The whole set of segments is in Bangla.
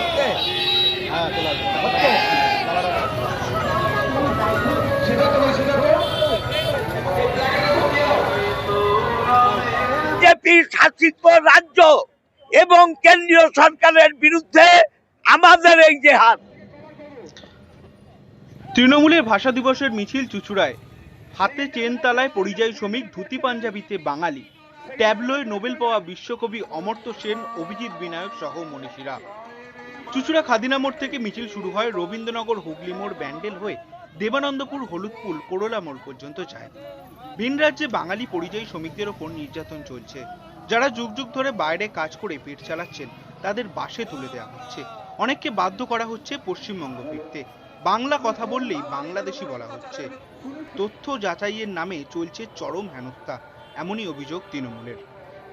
ওকে হ্যাঁ চলে বিজেপি শাসিত রাজ্য এবং কেন্দ্রীয় সরকারের বিরুদ্ধে আমাদের এই যে হাত তৃণমূলের ভাষা দিবসের মিছিল চুচুড়ায়। হাতে চেন তালায় পরিযায়ী শ্রমিক ধুতি পাঞ্জাবিতে বাঙালি। ট্যাবলয়ে নোবেল পাওয়া বিশ্বকবি অমর্ত্য সেন, অভিজিৎ বিনায়ক সহ মনীষীরা। চুচুড়া খাদিনা মোড় থেকে মিছিল শুরু হয় রবীন্দ্রনগর হুগলি মোড় ব্যান্ডেল হয়ে। দেবানন্দপুর হলুদপুল করোলা মোড় পর্যন্ত যায়। ভিন রাজ্যে বাঙালি পরিযায়ী শ্রমিকদের ওপর নির্যাতন চলছে। যারা যুগ যুগ ধরে বাইরে কাজ করে পেট চালাচ্ছেন, তাদের বাসে তুলে দেওয়া হচ্ছে। অনেককে বাধ্য করা হচ্ছে পশ্চিমবঙ্গ ফিরতে। বাংলা কথা বললেই বাংলাদেশি বলা হচ্ছে। তথ্য যাচাইয়ের নামে চলছে চরম হেনস্থা। এমনই অভিযোগ তৃণমূলের।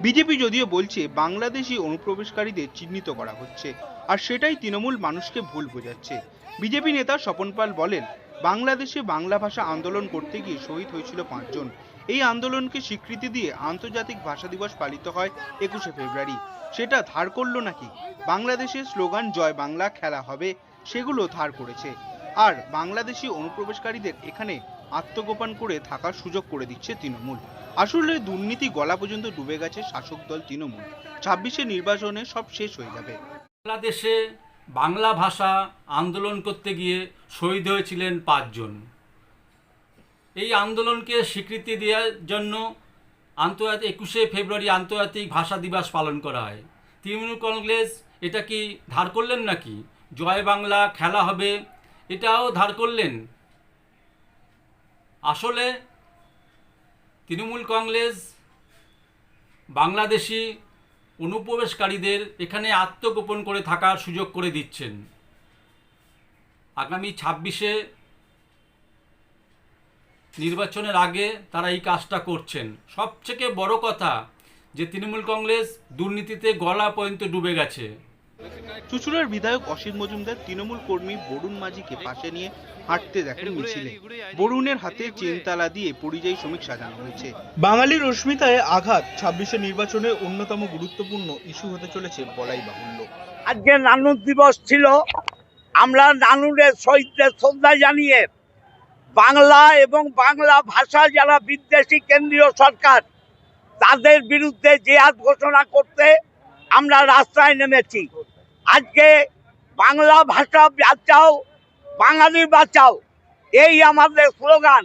বিজেপি যদিও বলছে, বাংলাদেশি অনুপ্রবেশকারীদের চিহ্নিত করা হচ্ছে, আর সেটাই তৃণমূল মানুষকে ভুল বোঝাচ্ছে। বিজেপি নেতা স্বপন পাল বলেন, বাংলাদেশে বাংলা ভাষা আন্দোলন করতে গিয়ে শহীদ হয়েছিল পাঁচজন। এই আন্দোলনকে স্বীকৃতি দিয়ে আন্তর্জাতিক ভাষা দিবস পালিত হয় একুশে ফেব্রুয়ারি। সেটা ধার করল নাকি? বাংলাদেশের স্লোগান, জয় বাংলা, খেলা হবে সেগুলো ধার করেছে। আর বাংলাদেশি অনুপ্রবেশকারীদের এখানে আত্মগোপন করে থাকার সুযোগ করে দিচ্ছে তৃণমূল। আসলে দুর্নীতি গলা পর্যন্ত ডুবে গেছে শাসক দল তৃণমূল। ছাব্বিশে নির্বাচনে সব শেষ হয়ে যাবে। বাংলাদেশে বাংলা ভাষা আন্দোলন করতে গিয়ে শহীদ হয়েছিলেন পাঁচজন। এই আন্দোলনকে স্বীকৃতি দেওয়ার জন্য আন্তর্জাতিক একুশে ফেব্রুয়ারি আন্তর্জাতিক ভাষা দিবস পালন করা হয়। তৃণমূল কংগ্রেস এটা কি ধার করলেন নাকি? জয় বাংলা খেলা হবে, এটাও ধার করলেন? আসলে তৃণমূল কংগ্রেস বাংলাদেশি অনুপ্রবেশকারীদের এখানে আত্মগোপন করে থাকার সুযোগ করে দিচ্ছেন। আগামী ছাব্বিশে নির্বাচনের আগে তারা এই কাজটা করছেন। সবথেকে বড় কথা যে তৃণমূল কংগ্রেস দুর্নীতিতে গলা পর্যন্ত ডুবে গেছে। চুচুড়ার বিধায়ক অসিত মজুমদার তৃণমূল কর্মী বরুণ মাঝিকে পাশে নিয়ে হাঁটতে দেখেন মিছিলে। বরুণের হাতে চেনতালা দিয়ে পরিযায়ী শ্রমিক সাজানো হয়েছে। বাঙালির রশ্মিতায় আঘাত ছাব্বিশে নির্বাচনে অন্যতম গুরুত্বপূর্ণ ইস্যু হতে চলেছে বলাই বাহুল্য। আজকে নানুর দিবস ছিল। আমরা নানুরের শহীদদের শ্রদ্ধা জানিয়ে বাংলা এবং বাংলা ভাষা যারা বিদ্বেষী কেন্দ্রীয় সরকার তাদের বিরুদ্ধে জেহাদ ঘোষণা করতে আমরা রাস্তায় নেমেছি। আজকে বাংলা ভাষা বাঁচাও, বাঙালি বাঁচাও, এই আমাদের স্লোগান।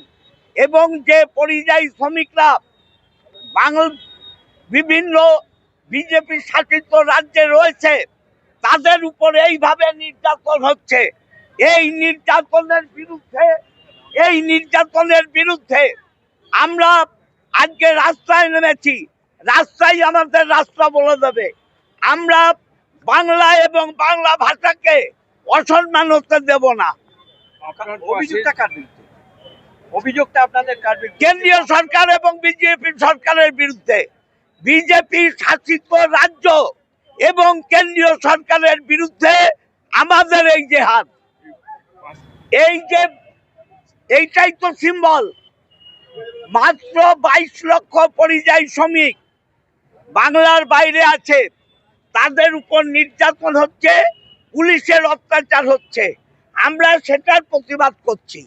এবং যে পরিযায়ী শ্রমিকরা বাংল, বিভিন্ন বিজেপি শাসিত রাজ্যে রয়েছে, তাদের উপর এইভাবে নির্যাতন হচ্ছে। এই নির্যাতনের বিরুদ্ধে, এই নির্যাতনের বিরুদ্ধে আমরা আজকে রাস্তায় নেমেছি। রাস্তায় আমাদের রাস্তা বলে দেবে। আমরা বাংলা এবং বাংলা ভাষাকে অসম্মান হতে দেব না। অভিযোগটা কার বিরুদ্ধে? অভিযোগটা আপনাদের কার বিরুদ্ধে? কেন্দ্রীয় সরকার এবং বিজেপি সরকারের বিরুদ্ধে। বিজেপি শাসিত রাজ্য এবং কেন্দ্রীয় সরকারের বিরুদ্ধে আমাদের এই যে হাত এই যে এইটাই তো সিম্বল মাত্র বাইশ লক্ষ পরিযায়ী শ্রমিক বাংলার বাইরে আছে। তাদের উপর নির্যাতন হচ্ছে পুলিশের অত্যাচার হচ্ছে। আমরা সেটার প্রতিবাদ করছি।